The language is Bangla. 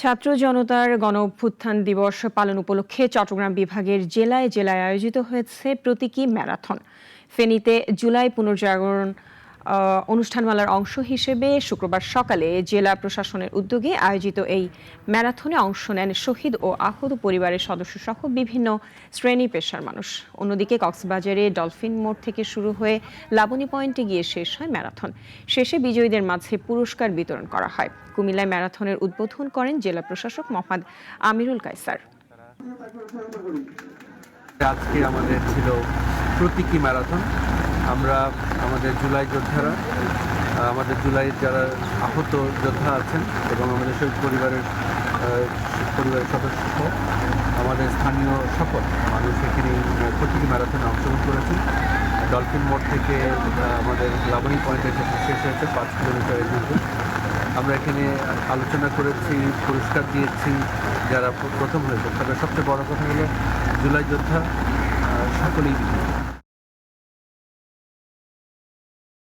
ছাত্র জনতার গণ অভ্যুত্থান দিবস পালন উপলক্ষে চট্টগ্রাম বিভাগের জেলায় জেলায় আয়োজিত হয়েছে প্রতীকী ম্যারাথন। ফেনীতে জুলাই পুনর্জাগরণ অনুষ্ঠানমালার অংশ হিসেবে শুক্রবার সকালে জেলা প্রশাসনের উদ্যোগে আয়োজিত এই ম্যারাথনে অংশ নেন শহীদ ও আহত পরিবারের সদস্য সহ বিভিন্ন শ্রেণি পেশার মানুষ। অন্যদিকে কক্সবাজারে ডলফিন মোড় থেকে শুরু হয়ে লাবণী পয়েন্টে গিয়ে শেষ হয় ম্যারাথন। শেষে বিজয়ীদের মাঝে পুরস্কার বিতরণ করা হয়। কুমিল্লায় ম্যারাথনের উদ্বোধন করেন জেলা প্রশাসক মোহাম্মদ আমিরুল কায়সার। আজকে আমাদের ছিল প্রতীকী ম্যারাথন। আমরা আমাদের জুলাই যোদ্ধারা আমাদের জুলাইয়ের যারা আহত যোদ্ধা আছেন এবং আমাদের শহীদ পরিবারের পরিবারের সদস্য, আমাদের স্থানীয় সকল মানুষ এখানে প্রতিটি ম্যারাথনে অংশগ্রহণ করেছেন ডলফিন মোড় থেকে আমাদের লাবণী পয়েন্টে শেষ হয়েছে, পাঁচ কিলোমিটারের মধ্যে আমরা এখানে আলোচনা করেছি, পুরস্কার দিয়েছি যারা প্রথম হয়েছে তবে সবচেয়ে বড় কথা হলো, জুলাই যোদ্ধা সকলেই।